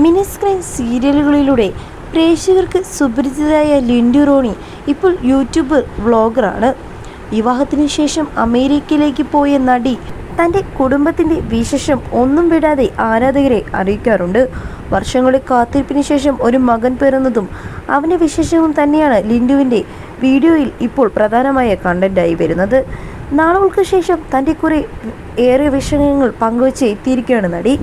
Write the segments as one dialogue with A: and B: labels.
A: Mini screen സീരിയലുകളിലൂടെ പ്രേക്ഷകർക്ക് സുപരിചിതയായ ലിൻഡു റോണി ഇപ്പോൾ YouTube വ്ളോഗറാണ്. വിവാഹത്തിന് ശേഷം അമേരിക്കയിലേക്ക് പോയ നടി തന്റെ കുടുംബത്തിന്റെ വിശേഷം ഒന്നും വിടാതെ ആരാധകരെ അറിയിക്കാറുണ്ട്. വർഷങ്ങളുടെ കാത്തിരിപ്പിന് ശേഷം ഒരു മകൻ പിറന്നതും അവന്റെ വിശേഷവും തന്നെയാണ് ലിൻഡുവിന്റെ വീഡിയോയിൽ ഇപ്പോൾ പ്രധാനമായ കണ്ടന്റായി വരുന്നത്. നാളുകൾക്ക് ശേഷം തന്റെ കുറേ ഏറെ വിഷയങ്ങൾ പങ്കുവച്ച് എത്തിയിരിക്കുകയാണ് നടി.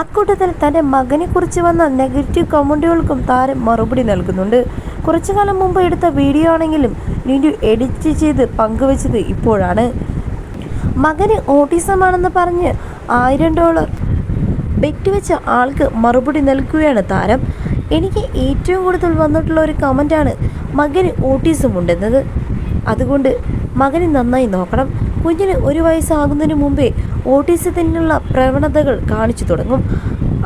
A: അക്കൂട്ടത്തിൽ തന്റെ മകനെക്കുറിച്ച് വന്ന നെഗറ്റീവ് കമന്റുകൾക്കും താരം മറുപടി നൽകുന്നുണ്ട്. കുറച്ചു കാലം മുമ്പ് എടുത്ത വീഡിയോ ആണെങ്കിലും ലിൻഡു എഡിറ്റ് ചെയ്ത് പങ്കുവച്ചത് ഇപ്പോഴാണ്. മകന് ഓട്ടിസമാണെന്ന് പറഞ്ഞ് ആയിരം ഡോളർ ബെറ്റ് വെച്ച ആൾക്ക് മറുപടി നൽകുകയാണ് താരം. എനിക്ക് ഏറ്റവും കൂടുതൽ വന്നിട്ടുള്ള ഒരു കമന്റാണ് മകന് ഓട്ടിസം ഉണ്ടെന്നത് അതുകൊണ്ട് മകനെ നന്നായി നോക്കണം. കുഞ്ഞിന് ഒരു വയസ്സാകുന്നതിന് മുമ്പേ ഓട്ടിസത്തിനുള്ള പ്രവണതകൾ കാണിച്ചു തുടങ്ങും.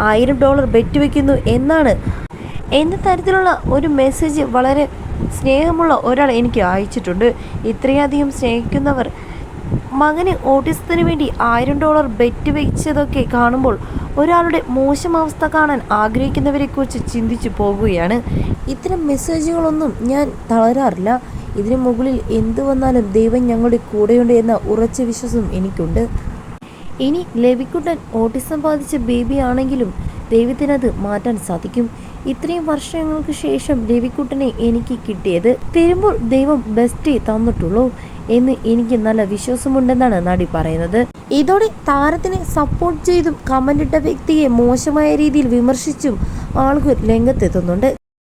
A: ആയിരം ഡോളർ ബെറ്റ് വയ്ക്കുന്നു എന്നാണ്. എന്ന തരത്തിലുള്ള ഒരു മെസ്സേജ് വളരെ സ്നേഹമുള്ള ഒരാൾ എനിക്ക് അയച്ചിട്ടുണ്ട്. ഇത്രയധികം സ്നേഹിക്കുന്നവർ മകന് ഓട്ടിസത്തിന് വേണ്ടി ആയിരം ഡോളർ ബെറ്റ് വെച്ചതൊക്കെ കാണുമ്പോൾ ഒരാളുടെ മോശം അവസ്ഥ കാണാൻ ആഗ്രഹിക്കുന്നവരെക്കുറിച്ച് ചിന്തിച്ചു പോകുകയാണ്. ഇത്തരം മെസ്സേജുകളൊന്നും ഞാൻ തളരാറില്ല. ഇതിനു മുകളിൽ എന്തു വന്നാലും ദൈവം ഞങ്ങളുടെ കൂടെയുണ്ട് എന്ന ഉറച്ച വിശ്വാസം എനിക്കുണ്ട്. ഇനി ലവിക്കുട്ടൻ ഓട്ടിസം ബാധിച്ച ബേബി ആണെങ്കിലും ദൈവത്തിനത് മാറ്റാൻ സാധിക്കും. ഇത്രയും വർഷങ്ങൾക്ക് ശേഷം രവിക്കുട്ടനെ എനിക്ക് കിട്ടിയത് തരുമ്പോൾ ദൈവം ബെസ്റ്റ് തന്നിട്ടുള്ളൂ എന്ന് എനിക്ക് നല്ല വിശ്വാസമുണ്ടെന്നാണ് നടി പറയുന്നത്. ഇതോടെ താരത്തിനെ സപ്പോർട്ട് ചെയ്തും കമന്റിട്ട വ്യക്തിയെ മോശമായ രീതിയിൽ വിമർശിച്ചും ആളുകൾ രംഗത്തെത്തുന്നുണ്ട്.